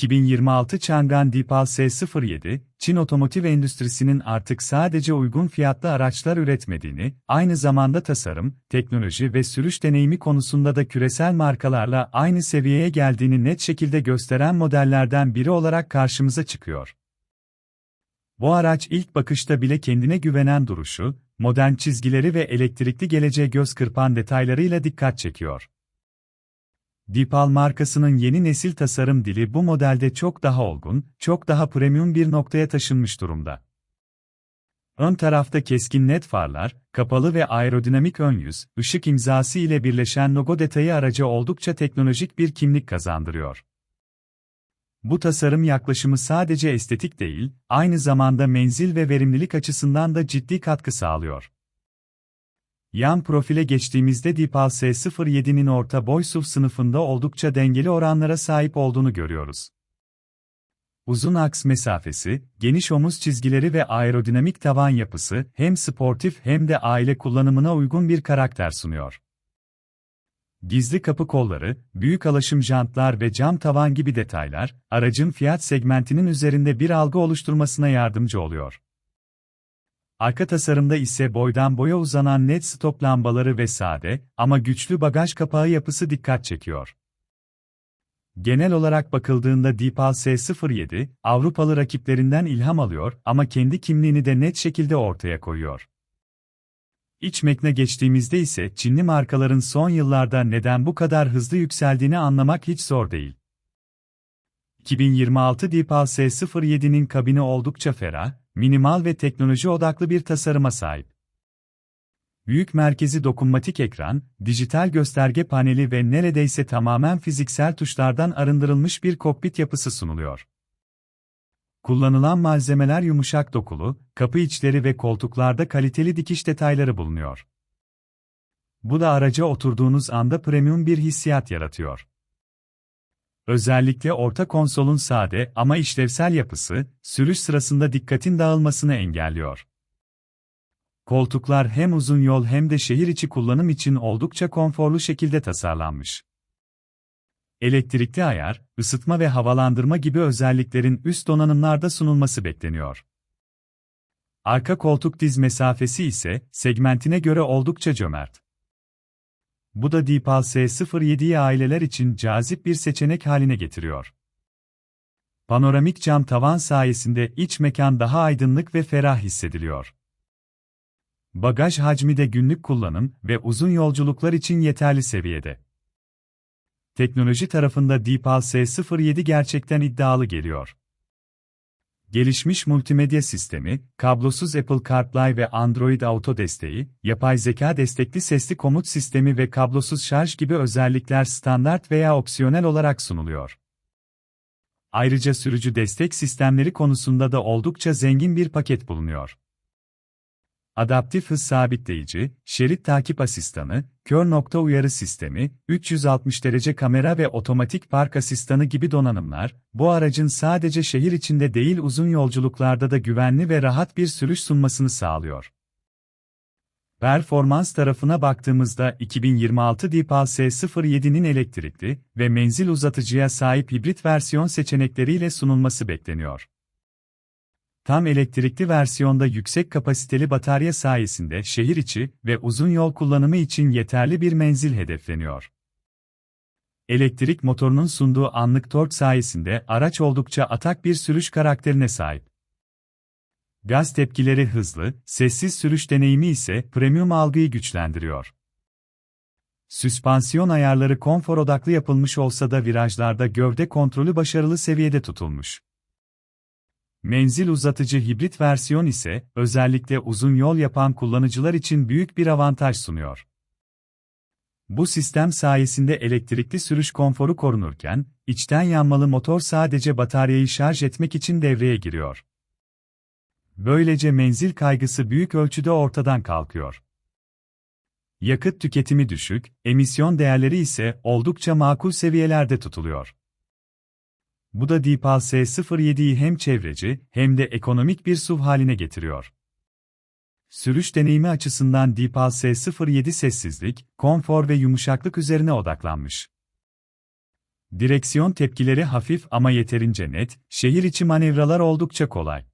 2026 Chang'an Deepal S07, Çin otomotiv endüstrisinin artık sadece uygun fiyatlı araçlar üretmediğini, aynı zamanda tasarım, teknoloji ve sürüş deneyimi konusunda da küresel markalarla aynı seviyeye geldiğini net şekilde gösteren modellerden biri olarak karşımıza çıkıyor. Bu araç ilk bakışta bile kendine güvenen duruşu, modern çizgileri ve elektrikli geleceğe göz kırpan detaylarıyla dikkat çekiyor. Deepal markasının yeni nesil tasarım dili bu modelde çok daha olgun, çok daha premium bir noktaya taşınmış durumda. Ön tarafta keskin net farlar, kapalı ve aerodinamik ön yüz, ışık imzası ile birleşen logo detayı araca oldukça teknolojik bir kimlik kazandırıyor. Bu tasarım yaklaşımı sadece estetik değil, aynı zamanda menzil ve verimlilik açısından da ciddi katkı sağlıyor. Yan profile geçtiğimizde Deepal S07'nin orta boy SUV sınıfında oldukça dengeli oranlara sahip olduğunu görüyoruz. Uzun aks mesafesi, geniş omuz çizgileri ve aerodinamik tavan yapısı hem sportif hem de aile kullanımına uygun bir karakter sunuyor. Gizli kapı kolları, büyük alaşım jantlar ve cam tavan gibi detaylar, aracın fiyat segmentinin üzerinde bir algı oluşturmasına yardımcı oluyor. Arka tasarımda ise boydan boya uzanan net stop lambaları ve sade ama güçlü bagaj kapağı yapısı dikkat çekiyor. Genel olarak bakıldığında Deepal S07, Avrupalı rakiplerinden ilham alıyor ama kendi kimliğini de net şekilde ortaya koyuyor. İç mekne geçtiğimizde ise Çinli markaların son yıllarda neden bu kadar hızlı yükseldiğini anlamak hiç zor değil. 2026 Deepal S07'nin kabini oldukça ferah, minimal ve teknoloji odaklı bir tasarıma sahip. Büyük merkezi dokunmatik ekran, dijital gösterge paneli ve neredeyse tamamen fiziksel tuşlardan arındırılmış bir kokpit yapısı sunuluyor. Kullanılan malzemeler yumuşak dokulu, kapı içleri ve koltuklarda kaliteli dikiş detayları bulunuyor. Bu da araca oturduğunuz anda premium bir hissiyat yaratıyor. Özellikle orta konsolun sade ama işlevsel yapısı, sürüş sırasında dikkatin dağılmasını engelliyor. Koltuklar hem uzun yol hem de şehir içi kullanım için oldukça konforlu şekilde tasarlanmış. Elektrikli ayar, ısıtma ve havalandırma gibi özelliklerin üst donanımlarda sunulması bekleniyor. Arka koltuk diz mesafesi ise segmentine göre oldukça cömert. Bu da Deepal S07'yi aileler için cazip bir seçenek haline getiriyor. Panoramik cam tavan sayesinde iç mekan daha aydınlık ve ferah hissediliyor. Bagaj hacmi de günlük kullanım ve uzun yolculuklar için yeterli seviyede. Teknoloji tarafında Deepal S07 gerçekten iddialı geliyor. Gelişmiş multimedya sistemi, kablosuz Apple CarPlay ve Android Auto desteği, yapay zeka destekli sesli komut sistemi ve kablosuz şarj gibi özellikler standart veya opsiyonel olarak sunuluyor. Ayrıca sürücü destek sistemleri konusunda da oldukça zengin bir paket bulunuyor adaptif hız sabitleyici, şerit takip asistanı, kör nokta uyarı sistemi, 360 derece kamera ve otomatik park asistanı gibi donanımlar, bu aracın sadece şehir içinde değil uzun yolculuklarda da güvenli ve rahat bir sürüş sunmasını sağlıyor. Performans tarafına baktığımızda 2026 Deepal S07'nin elektrikli ve menzil uzatıcıya sahip hibrit versiyon seçenekleriyle sunulması bekleniyor. Tam elektrikli versiyonda yüksek kapasiteli batarya sayesinde şehir içi ve uzun yol kullanımı için yeterli bir menzil hedefleniyor. Elektrik motorunun sunduğu anlık tork sayesinde araç oldukça atak bir sürüş karakterine sahip. Gaz tepkileri hızlı, sessiz sürüş deneyimi ise premium algıyı güçlendiriyor. Süspansiyon ayarları konfor odaklı yapılmış olsa da virajlarda gövde kontrolü başarılı seviyede tutulmuş. Menzil uzatıcı hibrit versiyon ise, özellikle uzun yol yapan kullanıcılar için büyük bir avantaj sunuyor. Bu sistem sayesinde elektrikli sürüş konforu korunurken, içten yanmalı motor sadece bataryayı şarj etmek için devreye giriyor. Böylece menzil kaygısı büyük ölçüde ortadan kalkıyor. Yakıt tüketimi düşük, emisyon değerleri ise oldukça makul seviyelerde tutuluyor. Bu da Deepal S07'yi hem çevreci hem de ekonomik bir SUV haline getiriyor. Sürüş deneyimi açısından Deepal S07 sessizlik, konfor ve yumuşaklık üzerine odaklanmış. Direksiyon tepkileri hafif ama yeterince net, şehir içi manevralar oldukça kolay.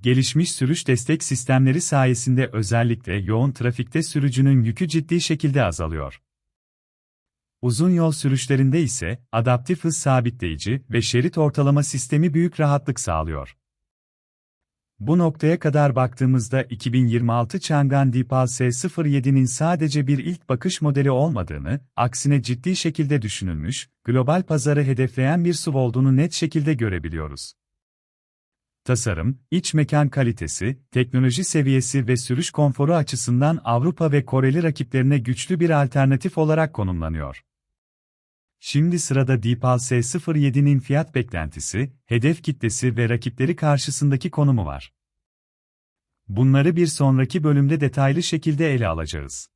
Gelişmiş sürüş destek sistemleri sayesinde özellikle yoğun trafikte sürücünün yükü ciddi şekilde azalıyor. Uzun yol sürüşlerinde ise adaptif hız sabitleyici ve şerit ortalama sistemi büyük rahatlık sağlıyor. Bu noktaya kadar baktığımızda 2026 Chang'an Deepal S07'nin sadece bir ilk bakış modeli olmadığını, aksine ciddi şekilde düşünülmüş, global pazarı hedefleyen bir SUV olduğunu net şekilde görebiliyoruz. Tasarım, iç mekan kalitesi, teknoloji seviyesi ve sürüş konforu açısından Avrupa ve Koreli rakiplerine güçlü bir alternatif olarak konumlanıyor. Şimdi sırada Deepal S07'nin fiyat beklentisi, hedef kitlesi ve rakipleri karşısındaki konumu var. Bunları bir sonraki bölümde detaylı şekilde ele alacağız.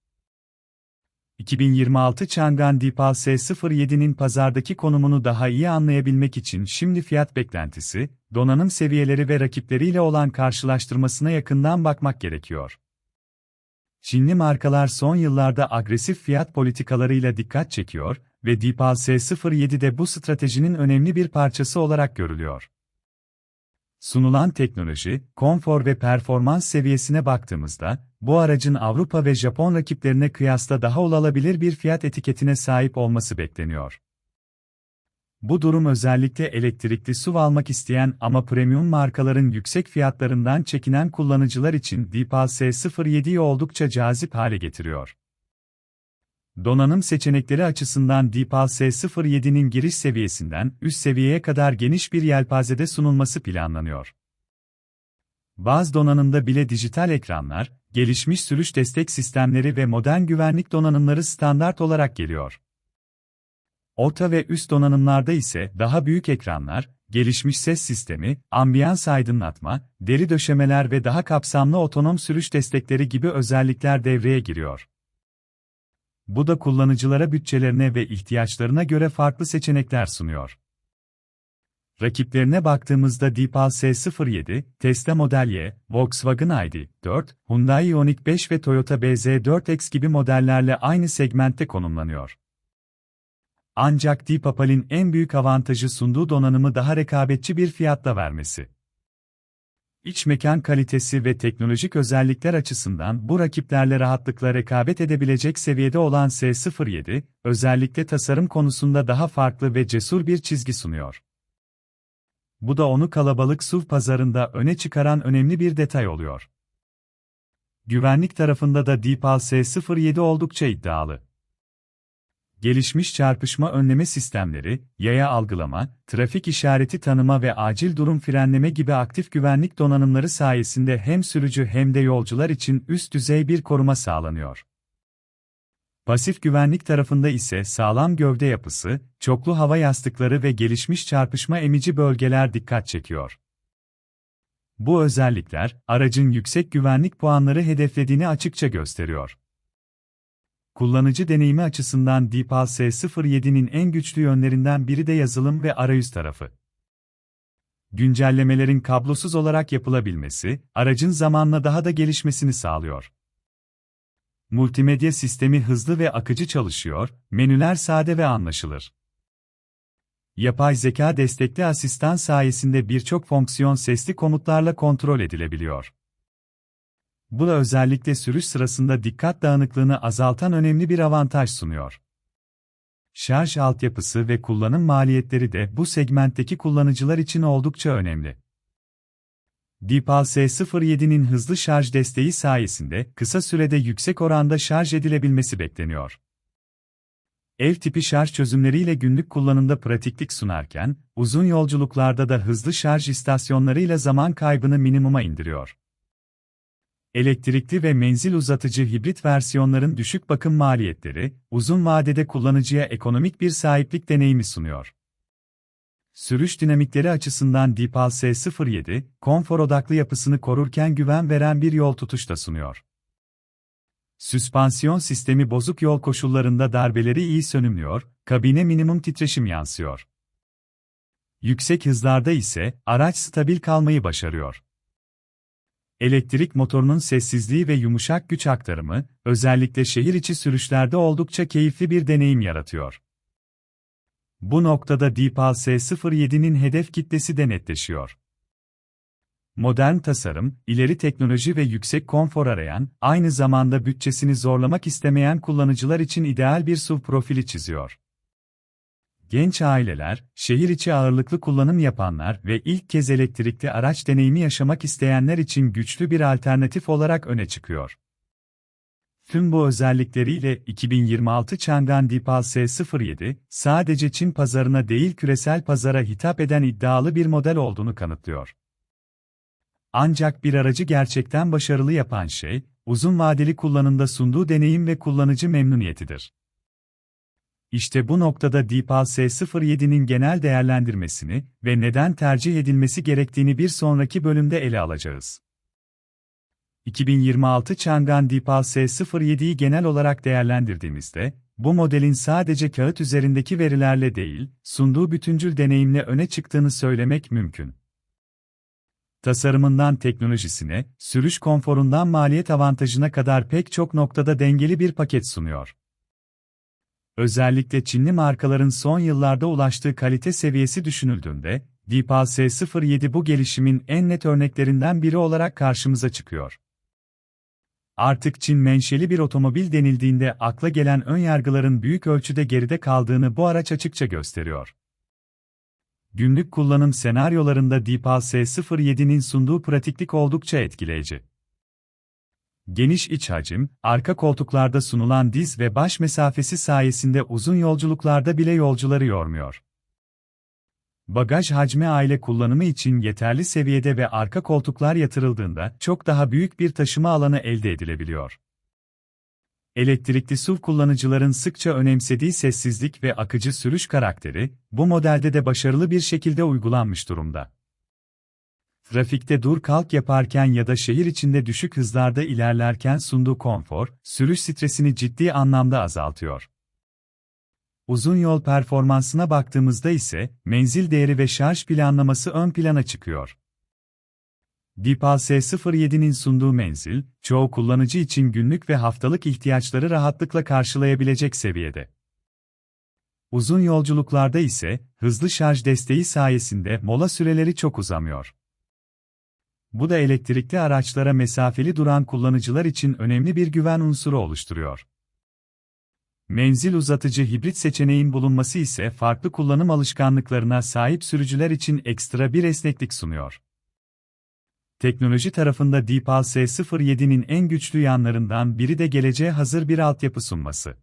2026 Chang'an Deepal S07'nin pazardaki konumunu daha iyi anlayabilmek için şimdi fiyat beklentisi, donanım seviyeleri ve rakipleriyle olan karşılaştırmasına yakından bakmak gerekiyor. Çinli markalar son yıllarda agresif fiyat politikalarıyla dikkat çekiyor ve Deepal S07 de bu stratejinin önemli bir parçası olarak görülüyor. Sunulan teknoloji, konfor ve performans seviyesine baktığımızda, bu aracın Avrupa ve Japon rakiplerine kıyasla daha olabilir bir fiyat etiketine sahip olması bekleniyor. Bu durum özellikle elektrikli SUV almak isteyen ama premium markaların yüksek fiyatlarından çekinen kullanıcılar için Deepal S07'yi oldukça cazip hale getiriyor. Donanım seçenekleri açısından Deepal S07'nin giriş seviyesinden üst seviyeye kadar geniş bir yelpazede sunulması planlanıyor. Baz donanımda bile dijital ekranlar, gelişmiş sürüş destek sistemleri ve modern güvenlik donanımları standart olarak geliyor. Orta ve üst donanımlarda ise daha büyük ekranlar, gelişmiş ses sistemi, ambiyans aydınlatma, deri döşemeler ve daha kapsamlı otonom sürüş destekleri gibi özellikler devreye giriyor. Bu da kullanıcılara bütçelerine ve ihtiyaçlarına göre farklı seçenekler sunuyor. Rakiplerine baktığımızda Deepal S07, Tesla Model Y, Volkswagen ID.4, Hyundai Ioniq 5 ve Toyota BZ4X gibi modellerle aynı segmentte konumlanıyor. Ancak Deepal'in en büyük avantajı sunduğu donanımı daha rekabetçi bir fiyatla vermesi. İç mekan kalitesi ve teknolojik özellikler açısından bu rakiplerle rahatlıkla rekabet edebilecek seviyede olan S07, özellikle tasarım konusunda daha farklı ve cesur bir çizgi sunuyor. Bu da onu kalabalık SUV pazarında öne çıkaran önemli bir detay oluyor. Güvenlik tarafında da Deepal S07 oldukça iddialı gelişmiş çarpışma önleme sistemleri, yaya algılama, trafik işareti tanıma ve acil durum frenleme gibi aktif güvenlik donanımları sayesinde hem sürücü hem de yolcular için üst düzey bir koruma sağlanıyor. Pasif güvenlik tarafında ise sağlam gövde yapısı, çoklu hava yastıkları ve gelişmiş çarpışma emici bölgeler dikkat çekiyor. Bu özellikler, aracın yüksek güvenlik puanları hedeflediğini açıkça gösteriyor. Kullanıcı deneyimi açısından Deepal S07'nin en güçlü yönlerinden biri de yazılım ve arayüz tarafı. Güncellemelerin kablosuz olarak yapılabilmesi, aracın zamanla daha da gelişmesini sağlıyor. Multimedya sistemi hızlı ve akıcı çalışıyor, menüler sade ve anlaşılır. Yapay zeka destekli asistan sayesinde birçok fonksiyon sesli komutlarla kontrol edilebiliyor. Bu da özellikle sürüş sırasında dikkat dağınıklığını azaltan önemli bir avantaj sunuyor. Şarj altyapısı ve kullanım maliyetleri de bu segmentteki kullanıcılar için oldukça önemli. Deepal S07'nin hızlı şarj desteği sayesinde kısa sürede yüksek oranda şarj edilebilmesi bekleniyor. Ev tipi şarj çözümleriyle günlük kullanımda pratiklik sunarken, uzun yolculuklarda da hızlı şarj istasyonlarıyla zaman kaybını minimuma indiriyor elektrikli ve menzil uzatıcı hibrit versiyonların düşük bakım maliyetleri, uzun vadede kullanıcıya ekonomik bir sahiplik deneyimi sunuyor. Sürüş dinamikleri açısından Deepal S07, konfor odaklı yapısını korurken güven veren bir yol tutuş da sunuyor. Süspansiyon sistemi bozuk yol koşullarında darbeleri iyi sönümlüyor, kabine minimum titreşim yansıyor. Yüksek hızlarda ise araç stabil kalmayı başarıyor. Elektrik motorunun sessizliği ve yumuşak güç aktarımı, özellikle şehir içi sürüşlerde oldukça keyifli bir deneyim yaratıyor. Bu noktada Deepal S07'nin hedef kitlesi de netleşiyor. Modern tasarım, ileri teknoloji ve yüksek konfor arayan, aynı zamanda bütçesini zorlamak istemeyen kullanıcılar için ideal bir SUV profili çiziyor. Genç aileler, şehir içi ağırlıklı kullanım yapanlar ve ilk kez elektrikli araç deneyimi yaşamak isteyenler için güçlü bir alternatif olarak öne çıkıyor. Tüm bu özellikleriyle 2026 Chang'an Deepal S07, sadece Çin pazarına değil küresel pazara hitap eden iddialı bir model olduğunu kanıtlıyor. Ancak bir aracı gerçekten başarılı yapan şey, uzun vadeli kullanımda sunduğu deneyim ve kullanıcı memnuniyetidir. İşte bu noktada Deepal S07'nin genel değerlendirmesini ve neden tercih edilmesi gerektiğini bir sonraki bölümde ele alacağız. 2026 Chang'an Deepal S07'yi genel olarak değerlendirdiğimizde, bu modelin sadece kağıt üzerindeki verilerle değil, sunduğu bütüncül deneyimle öne çıktığını söylemek mümkün. Tasarımından teknolojisine, sürüş konforundan maliyet avantajına kadar pek çok noktada dengeli bir paket sunuyor. Özellikle Çinli markaların son yıllarda ulaştığı kalite seviyesi düşünüldüğünde, Deepal S07 bu gelişimin en net örneklerinden biri olarak karşımıza çıkıyor. Artık Çin menşeli bir otomobil denildiğinde akla gelen ön yargıların büyük ölçüde geride kaldığını bu araç açıkça gösteriyor. Günlük kullanım senaryolarında Deepal S07'nin sunduğu pratiklik oldukça etkileyici. Geniş iç hacim, arka koltuklarda sunulan diz ve baş mesafesi sayesinde uzun yolculuklarda bile yolcuları yormuyor. Bagaj hacmi aile kullanımı için yeterli seviyede ve arka koltuklar yatırıldığında çok daha büyük bir taşıma alanı elde edilebiliyor. Elektrikli SUV kullanıcıların sıkça önemsediği sessizlik ve akıcı sürüş karakteri, bu modelde de başarılı bir şekilde uygulanmış durumda. Trafikte dur kalk yaparken ya da şehir içinde düşük hızlarda ilerlerken sunduğu konfor, sürüş stresini ciddi anlamda azaltıyor. Uzun yol performansına baktığımızda ise, menzil değeri ve şarj planlaması ön plana çıkıyor. Deepal S07'nin sunduğu menzil, çoğu kullanıcı için günlük ve haftalık ihtiyaçları rahatlıkla karşılayabilecek seviyede. Uzun yolculuklarda ise, hızlı şarj desteği sayesinde mola süreleri çok uzamıyor. Bu da elektrikli araçlara mesafeli duran kullanıcılar için önemli bir güven unsuru oluşturuyor. Menzil uzatıcı hibrit seçeneğin bulunması ise farklı kullanım alışkanlıklarına sahip sürücüler için ekstra bir esneklik sunuyor. Teknoloji tarafında Deepal S07'nin en güçlü yanlarından biri de geleceğe hazır bir altyapı sunması.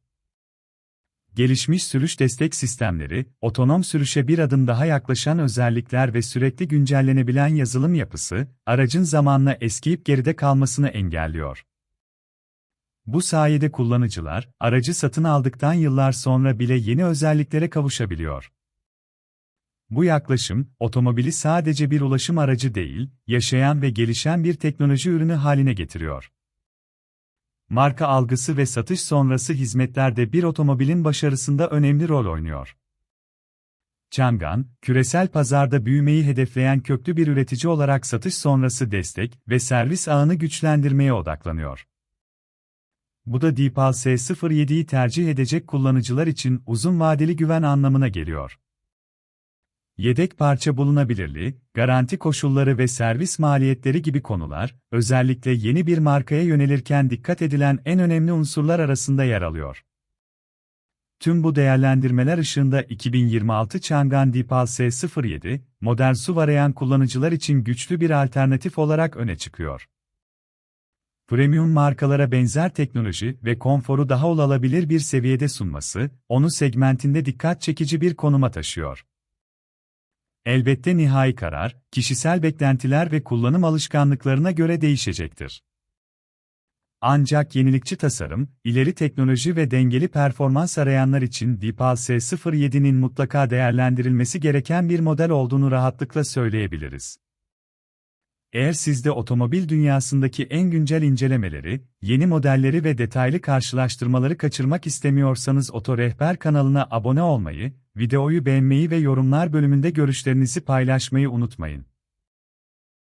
Gelişmiş sürüş destek sistemleri, otonom sürüşe bir adım daha yaklaşan özellikler ve sürekli güncellenebilen yazılım yapısı, aracın zamanla eskiyip geride kalmasını engelliyor. Bu sayede kullanıcılar, aracı satın aldıktan yıllar sonra bile yeni özelliklere kavuşabiliyor. Bu yaklaşım, otomobili sadece bir ulaşım aracı değil, yaşayan ve gelişen bir teknoloji ürünü haline getiriyor. Marka algısı ve satış sonrası hizmetlerde bir otomobilin başarısında önemli rol oynuyor. Chang'an, küresel pazarda büyümeyi hedefleyen köklü bir üretici olarak satış sonrası destek ve servis ağını güçlendirmeye odaklanıyor. Bu da Deepal S07'yi tercih edecek kullanıcılar için uzun vadeli güven anlamına geliyor. Yedek parça bulunabilirliği, garanti koşulları ve servis maliyetleri gibi konular, özellikle yeni bir markaya yönelirken dikkat edilen en önemli unsurlar arasında yer alıyor. Tüm bu değerlendirmeler ışığında 2026 Chang'an Deepal S07, modern SUV arayan kullanıcılar için güçlü bir alternatif olarak öne çıkıyor. Premium markalara benzer teknoloji ve konforu daha olabilir bir seviyede sunması, onu segmentinde dikkat çekici bir konuma taşıyor. Elbette nihai karar, kişisel beklentiler ve kullanım alışkanlıklarına göre değişecektir. Ancak yenilikçi tasarım, ileri teknoloji ve dengeli performans arayanlar için Deepal S07'nin mutlaka değerlendirilmesi gereken bir model olduğunu rahatlıkla söyleyebiliriz. Eğer siz de otomobil dünyasındaki en güncel incelemeleri, yeni modelleri ve detaylı karşılaştırmaları kaçırmak istemiyorsanız Oto Rehber kanalına abone olmayı, videoyu beğenmeyi ve yorumlar bölümünde görüşlerinizi paylaşmayı unutmayın.